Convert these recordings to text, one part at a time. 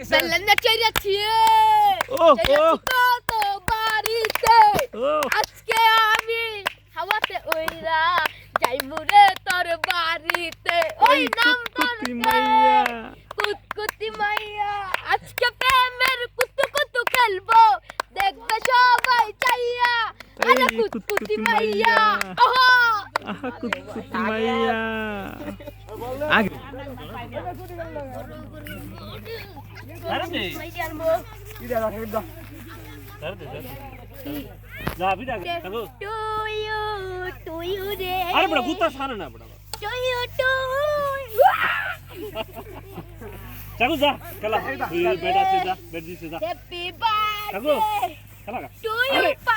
বেলেনা চেয়েছি ও ও কত বাড়িতে আজকে আমি হাওয়াতে ওইরা যাইবো রে তোর বাড়িতে ওই নাম কুতকুতি মাইয়া কুতকুতি মাইয়া আজকে প্রেমের কুতু কুতু খেলব দেখবে সবাই চাইয়া আরে কুতকুতি মাইয়া। ওহো কুতকুতি মাইয়া আগে মাইয়ার মো টু ইউ টু ইউ রে আরে বড় গুতা সারে না বড় টু ইউ টু চাকু যা খেলা যা যা গা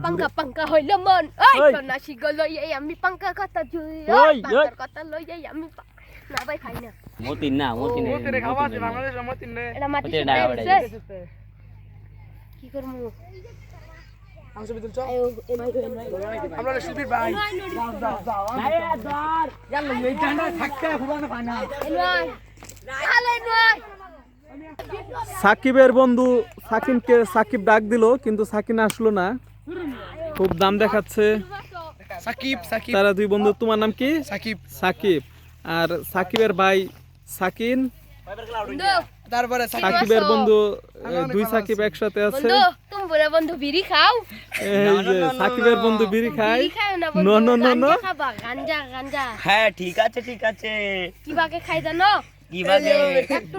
পাঙ্কা পাঙ্কা হইল মন ওই ওই। সন্ন্যাসী গো লই এই আমি পাঙ্কা কথা কথা লই এই আমি না ভাই খাই না মতিন না মতিন। কি করমু মাই গো। এ নয়। আলে নয়। সাকিবের বন্ধু সাকিনকে সাকিব ডাক দিল কিন্তু সাকিন আসলো না। খুব দাম দেখাচ্ছে। সাকিব সাকিব। তারা দুই বন্ধু তোমার নাম কি? সাকিব। সাকিব। আর সাকিবের ভাই সাকিন। তারপরে সাকিবের বন্ধু দুই সাকিব একসাথে আছে। বলে বন্ধু বিড়ি খাও? এই যে সাকিবের বন্ধু বিড়ি খায়? বিড়ি খাও না নো বন্ধু নো নো নো গাঞ্জা খাবা গাঞ্জা গাঞ্জা। হ্যাঁ ঠিক আছে ঠিক আছে। কিবাকে খাই জানো? কীভাবে একটু